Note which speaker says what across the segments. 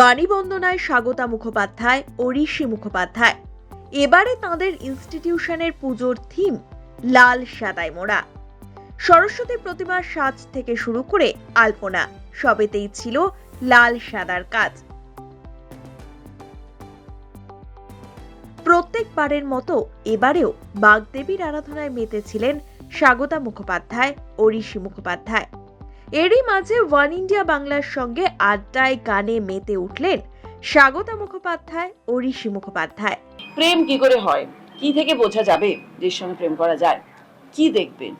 Speaker 1: বাণীবন্দনায় স্বাগতা মুখোপাধ্যায় ও ঋষি মুখোপাধ্যায়। এবারে তাঁদের ইনস্টিটিউশনের পুজোর থিম লাল সাদায় মোড়া। সরস্বতী প্রতিমার সাজ থেকে শুরু করে আলপনা, সবেতেই ছিল লাল সাদার কাজ। প্রত্যেকবারের মতো এবারেও বাগদেবীর আরাধনায় মেতেছিলেন স্বাগতা মুখোপাধ্যায় ও ঋষি মুখোপাধ্যায়। এরই মাঝে ওয়ান ইন্ডিয়া বাংলার সঙ্গে আড্ডায় গানে মেতে উঠলেন স্বাগতা মুখোপাধ্যায় ও ঋষি মুখোপাধ্যায়।
Speaker 2: প্রেম কি করে হয়? কি থেকে বোঝা যাবে যে সঙ্গে প্রেম করা যায়? কি দেখবেন?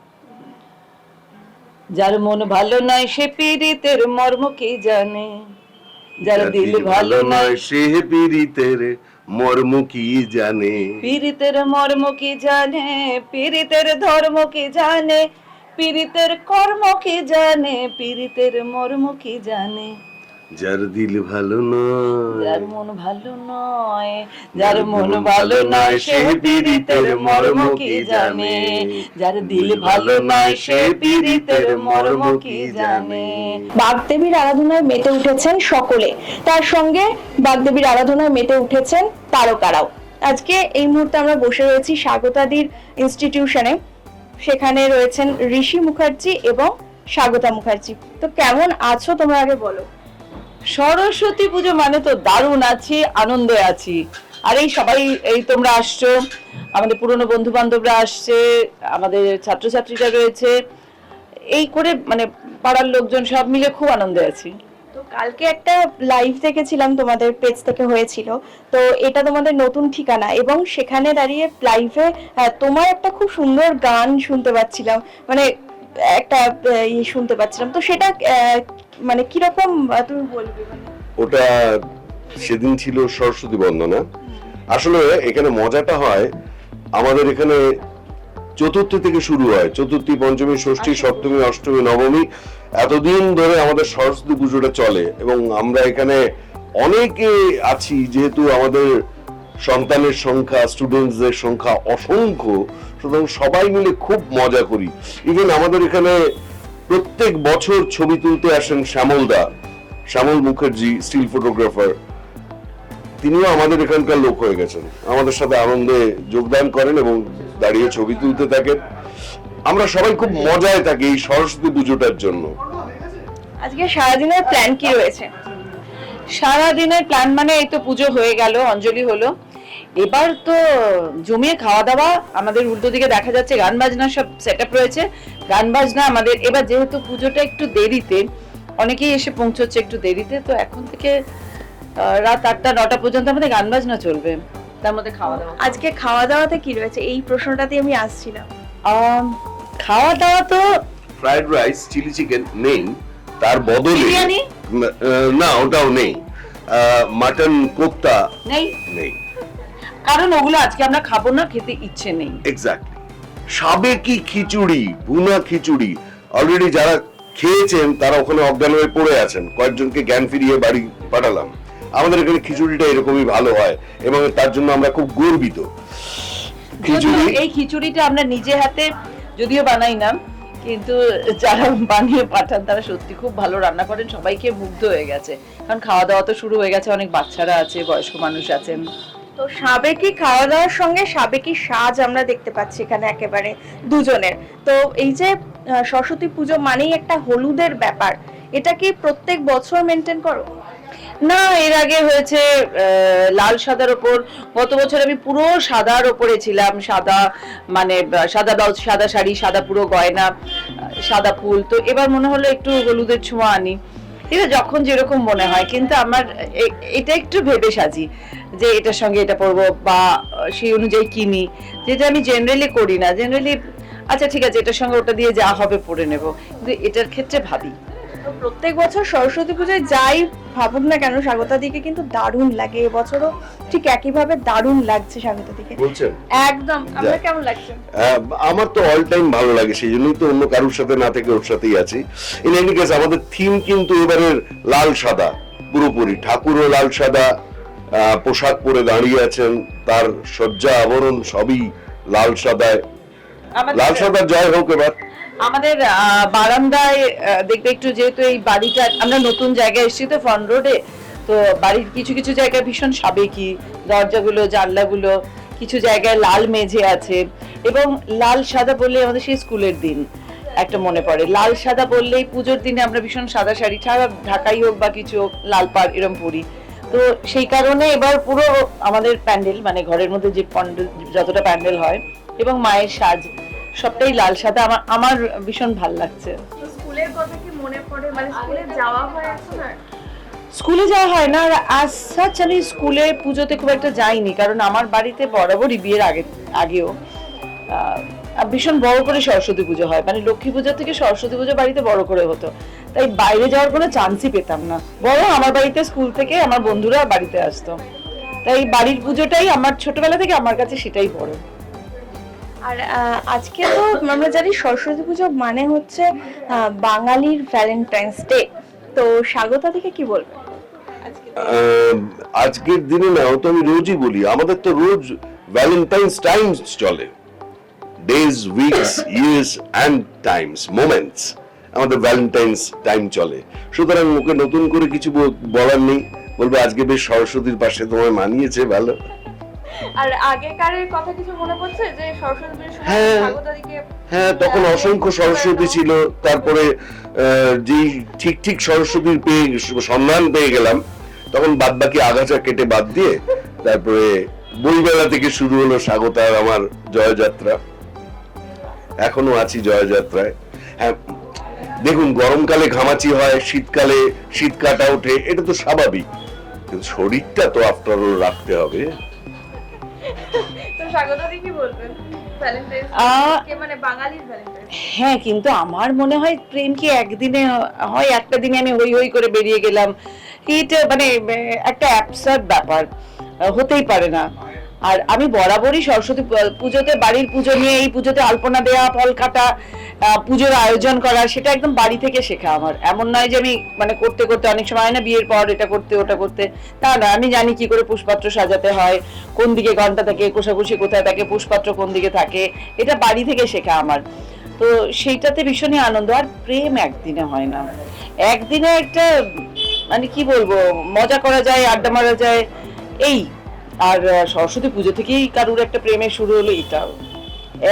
Speaker 2: যার মন ভালো নয় সে পীড়িতের মর্ম কে জানে? যার দিল ভালো নয়
Speaker 3: সে পীড়িতের মর্ম কি জানে?
Speaker 2: পীড়িতের মর্ম কি জানে? পীড়িতের ধর্ম কি জানে? পীড়িতের কর্ম কি জানে? পীড়িতের মর্ম কি জানে?
Speaker 3: যার দিল ভালো নয়
Speaker 2: যার মন ভালো নয় যার মন ভালো নয় সে পীড়িতের মর্ম কি জানে? যার দিল ভালো নয় সে পীড়িতের মর্ম কি জানে?
Speaker 4: বাগদেবীর আরাধনায় মেতে উঠেছেন সকলে। তার সঙ্গে বাগদেবীর আরাধনায় মেতে উঠেছেন তারকারাও। আজকে এই মুহূর্তে আমরা বসে রয়েছি স্বাগতাদির ইনস্টিটিউশনে সেখানে রয়েছেন ঋষি মুখার্জি এবং স্বাগতা মুখার্জি। তো কেমন আছো তোমরা আগে বলো।
Speaker 2: সরস্বতী পুজো মানে তো দারুণ আছি, আনন্দে আছি। আর এই সবাই, এই তোমরা আসছো, আমাদের পুরনো বন্ধু বান্ধবরা আসছে, আমাদের ছাত্রছাত্রীরা রয়েছে। এই করে মানে পাড়ার লোকজন সব মিলে খুব আনন্দে আছি।
Speaker 4: কালকে একটা লাইভ দেখেছিলাম তোমাদের পেজ থেকে হয়েছিল। তো এটা তোমাদের নতুন ঠিকানা এবং সেখানে দাঁড়িয়ে লাইভে তোমার একটা খুব সুন্দর গান শুনতে পাচ্ছিলাম। মানে একটা ইয়ে শুনতে পাচ্ছিলাম। তো সেটা মানে কীরকম তুমি বলবে মানে?
Speaker 3: ওটা সেদিন ছিল সরস্বতী বন্দনা। আসলে এখানে মজাটা হয়, আমাদের এখানে চতুর্থী থেকে শুরু হয়। চতুর্থী পঞ্চমী ষষ্ঠী সপ্তমী অষ্টমী নবমী এতদিন ধরে আমাদের সরস্বতী পুজোটা চলে এবং আমরা এখানে অনেকে আছি যেহেতু আমাদের সন্তানের সংখ্যা স্টুডেন্টসদের সংখ্যা অসংখ্য সুতরাং সবাই মিলে খুব মজা করি। ইভেন আমাদের এখানে প্রত্যেক বছর ছবি তুলতে আসেন শ্যামল দা। শ্যামল মুখার্জি স্টিল ফটোগ্রাফার তিনিও আমাদের এখানকার লোক হয়ে গেছেন। আমাদের সাথে আনন্দে যোগদান করেন এবং দাঁড়িয়ে ছবি তুলতে থাকেন আমরা সবাই খুব মজায় থাকি এই সরস্বতী পুজোটার জন্য।
Speaker 4: আজকে সারাদিনের প্ল্যান কি রয়েছে?
Speaker 2: সারা দিনের প্ল্যান মানে এই তো পুজো হয়ে গেল, অঞ্জলি হলো। এবার তো জমিয়ে খাওয়া দাওয়া আমাদের উল্টো দিকে দেখা যাচ্ছে গান বাজনা সব সেট আপ রয়েছে। গান বাজনা আমাদের, এবার যেহেতু পুজোটা একটু দেরিতে, অনেকেই এসে পৌঁছচ্ছে একটু দেরিতে, তো এখন থেকে রাত আটটা, নটা পর্যন্ত আমাদের গান বাজনা চলবে। তার মধ্যে খাওয়া দাওয়া।
Speaker 4: আজকে খাওয়া দাওয়াতে কি রয়েছে? এই প্রশ্নটাতে আমি আসছিলাম
Speaker 2: খাওয়া দাওয়া তো
Speaker 3: ফ্রাইড রাইস চিলি চিকেন নেই। তার বদলে না ওটাও নেই। মাটন কোপ্তা
Speaker 2: নেই?
Speaker 3: নেই।
Speaker 2: কারণ ওগুলো আজকে আমরা খাব না খেতে ইচ্ছে নেই।
Speaker 3: এক্স্যাক্টলি সাবেকি খিচুড়ি ভুনা খিচুড়ি। অলরেডি যারা খেয়েছেন তারা ওখানে অজ্ঞান হয়ে পড়ে আছেন। কয়েকজনকে জ্ঞান ফিরিয়ে বাড়ি পাঠালাম। আমাদের এখানে খিচুড়িটা এরকমই ভালো হয় এবং তার জন্য আমরা খুব গর্বিত। খিচুড়ি
Speaker 2: এই খিচুড়িটা আমরা নিজে হাতে যদিও বানাই না কিন্তু যারা বানিয়ে পাঠান তারা সত্যি খুব ভালো রান্না করেন সবাইকে মুগ্ধ হয়ে গেছে। কারণ খাওয়া দাওয়া তো শুরু হয়ে গেছে অনেক বাচ্চারা আছে বয়স্ক মানুষ আছেন
Speaker 4: তো সাবেকি খাওয়া দাওয়ার সঙ্গে সাবেকি সাজ আমরা দেখতে পাচ্ছি এখানে একেবারে দুজনের। তো এই যে সরস্বতী পুজো মানেই একটা হলুদের ব্যাপার এটা কি প্রত্যেক বছর মেনটেন করো?
Speaker 2: না, এর আগে হয়েছে লাল সাদার ওপর। গত বছর আমি পুরো সাদার ওপরে ছিলাম, সাদা মানে সাদা ব্লাউজ, সাদা শাড়ি, সাদা পুরো গয়না, সাদা ফুল। তো এবার মনে হলো একটু হলুদের ছোঁয়া আনি। ঠিক আছে যখন যেরকম মনে হয়, কিন্তু আমার এটা একটু ভেবে সাজি যে এটার সঙ্গে এটা পরবো বা সেই অনুযায়ী কিনি। যেটা আমি জেনারেলি করি না। জেনারেলি আচ্ছা ঠিক আছে, এটার সঙ্গে ওটা দিয়ে যা হবে পরে নেব। কিন্তু এটার ক্ষেত্রে ভাবি।
Speaker 4: প্রত্যেক বছর সরস্বতী পুজোয় যাই ভাবুক না কেন স্বাগতা দিকে কিন্তু দারুণ লাগে এবছরও। ঠিক একইভাবে দারুণ লাগছে স্বাগতা দিকে।
Speaker 3: বলছেন?
Speaker 4: একদম। আপনার কেমন লাগছে?
Speaker 3: আমার তো অল টাইম ভালো লাগে সেই জন্যই তো অন্য কারোর সাথে না থেকে ওর সাথেই আছি। ইন এনি কেস আমাদের থিম কিন্তু এবারের লাল সাদা পুরোপুরি। ঠাকুরও লাল সাদা আহ, পোশাক পরে দাঁড়িয়ে আছেন তার সজ্জা আবরণ সবই লাল সাদায়। লাল সাদার জয় হোক এবার।
Speaker 2: আমাদের বারান্দায় দেখবে একটু যেহেতু এই বাড়িটা, আমরা নতুন জায়গায় এসেছি তো ফন রোডে তো বাড়ির কিছু কিছু জায়গায় ভীষণ সাবেকি, দরজাগুলো, জানলাগুলো, কিছু জায়গায় লাল মেঝে আছে এবং লাল সাদা বললে আমাদের সেই স্কুলের দিন, একটা মনে পড়ে। লাল সাদা বললেই পুজোর দিনে আমরা ভীষণ সাদা শাড়ি ছাড়া ঢাকাই হোক বা কিছু হোক, লাল পাড় এরম পরি। তো সেই কারণে এবার পুরো আমাদের প্যান্ডেল মানে ঘরের মধ্যে যে প্যান্ডেল যতটা প্যান্ডেল হয় এবং মায়ের সাজ সবটাই লাল সাদা আমার আমার ভীষণ ভালো লাগছে।
Speaker 4: স্কুলের কথা কি মনে পড়ে? মানে স্কুলে যাওয়া হয় এখন আর
Speaker 2: স্কুলে যাওয়া হয় না আর আজ সাচ আমি স্কুলে পুজোতে খুব একটা যাইনি কারণ আমার বাড়িতে বরাবরই বিয়ের আগে আগেও ভীষণ বড় করে সরস্বতী পুজো হয়। মানে লক্ষ্মী পুজো থেকে সরস্বতী পুজো বাড়িতে বড় করে হতো। তাই বাইরে যাওয়ার কোনো চান্সই পেতাম না। বড় আমার বাড়িতে স্কুল থেকে আমার বন্ধুরা বাড়িতে আসতো। তাই বাড়ির পুজোটাই আমার ছোটবেলা থেকে আমার কাছে সেটাই বড়
Speaker 4: আর আজকে তো আমরা জানি সরস্বতী পুজো মানে হচ্ছে বাঙালির ভ্যালেন্টাইন্স ডে তো স্বাগতা থেকে কি বলবে
Speaker 3: আজকের দিনে না তো আমি রোজই বলি, আমাদের তো রোজ ভ্যালেন্টাইন্স টাইমস চলে। Days weeks years and times moments আমাদের ভ্যালেন্টাইন্স টাইম চলে। সুতরাং ওকে নতুন করে কিছু বলার নেই। বলব আজকে বেশ সরস্বতীর পাশে তোমায় মানিয়েছে, ভালো।
Speaker 4: আর আগেকারের কথা কিছু মনে পড়ছে যে সরস্বতী পুজোর সময়
Speaker 3: হ্যাঁ। হ্যাঁ তখন অসংখ্য সরস্বতী ছিল তারপরে যেই ঠিক ঠিক সরস্বতীর পেয়ে সন্ধান পেয়ে গেলাম তখন বাদ বাকি আগাছা কেটে বাদ দিয়ে তারপরে বইমেলা থেকে শুরু হলো স্বাগতার আমার জয়যাত্রা। এখনও আছি জয়যাত্রায়। হ্যাঁ দেখুন গরমকালে ঘামাচি হয় শীতকালে শীত কাটা ওঠে এটা তো স্বাভাবিক। কিন্তু শরীরটা তো আফটার রাখতে হবে।
Speaker 4: তো স্বাগতা কি বলবেন।
Speaker 2: আহ,
Speaker 4: মানে বাঙালির
Speaker 2: হ্যাঁ কিন্তু আমার মনে হয় প্রেম কি একদিনে হয় একটা দিনে আমি হই হই করে বেরিয়ে গেলাম। এটা মানে একটা অ্যাপসার ব্যাপার হতেই পারে না। আর আমি বরাবরই সরস্বতী পুজোতে, বাড়ির পুজো নিয়ে এই পুজোতে আলপনা দেওয়া ফল কাটা পুজোর আয়োজন করা, সেটা একদম বাড়ি থেকে শেখা আমার। এমন নয় যে আমি মানে করতে করতে অনেক সময় হয় না বিয়ের পর এটা করতে, ওটা করতে। তা না, আমি জানি কি করে পুষ্পাত্র সাজাতে হয়, কোন দিকে ঘণ্টা থাকে কোষাকুষি কোথায় থাকে, পুষ্পাত্র কোন দিকে থাকে, এটা বাড়ি থেকে শেখা আমার। তো সেইটাতে ভীষণই আনন্দ, আর প্রেম একদিনে হয় না। একদিনে একটা মানে কি বলব, মজা করা যায়, আড্ডা মারা যায়, এই আর সরস্বতী পুজো থেকেই কারুর একটা প্রেমে শুরু হলো এটাও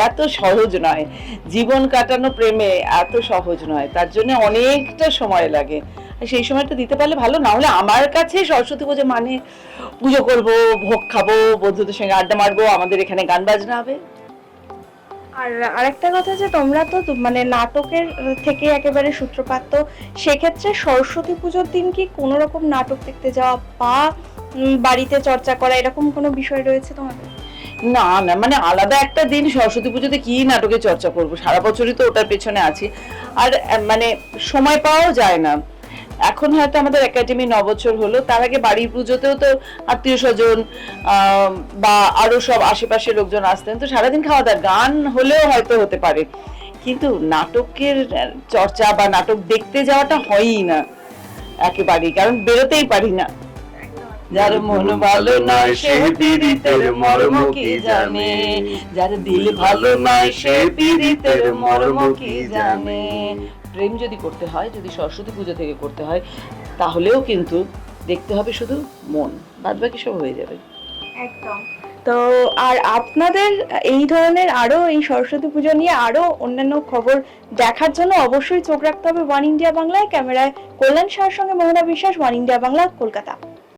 Speaker 2: এত সহজ নয়। জীবন কাটানো প্রেমে এত সহজ নয়। তার জন্য অনেকটা সময় লাগে। সেই সময়টা দিতে পারলে ভালো, না হলে আমার কাছে সরস্বতী পুজো মানে পুজো করব, ভোগ খাব, বন্ধুদের সঙ্গে আড্ডা মারবো, আমাদের এখানে গান বাজনা হবে।
Speaker 4: আর আরেকটা কথা যে, তোমরা তো মানে নাটকের থেকে একেবারে সূত্রপাত তো, সেক্ষেত্রে সরস্বতী পুজোর দিন কি কোনো রকম নাটক দেখতে যাওয়া বা বাড়িতে চর্চা করা, এরকম কোনো বিষয় রয়েছে তোমাদের?
Speaker 2: না না মানে আলাদা একটা দিন সরস্বতী পুজোতে কি নাটকে চর্চা করব? সারা বছরই তো ওটার পেছনে আছি। আর মানে সময় পাওয়াও যায় না। এখন হয়তো আমাদের একাডেমি নবছর হলো, তার আগে বাড়ির পুজোতেও তো আত্মীয় স্বজন বা আরও সব আশেপাশের লোকজন আসতেন, তো সারাদিন খাওয়া দাওয়া, গান হলেও হয়তো হতে পারে। কিন্তু নাটকের চর্চা বা নাটক দেখতে যাওয়াটা হয়ই না, একেবারেই, কারণ বেরোতেই পারি না। যার মন ভালো নয় সে পীড়িতের মর্ম কি জানে। যার দিল ভালো নয় সে পীড়িতের মর্ম কি জানে। প্রেম যদি করতে হয় যদি সরস্বতী পুজো থেকে করতে হয় তাহলেও কিন্তু দেখতে হবে শুধু মন। বাদ বাকি সব হয়ে যাবে।
Speaker 4: একদম। তো আর আপনাদের এই ধরনের আরও এই সরস্বতী পুজো নিয়ে আরও অন্যান্য খবর দেখার জন্য অবশ্যই চোখ রাখতে হবে ওয়ান ইন্ডিয়া বাংলায়। ক্যামেরায় কল্যাণ শাহর সঙ্গে মোহনা বিশ্বাস ওয়ান ইন্ডিয়া বাংলা কলকাতা।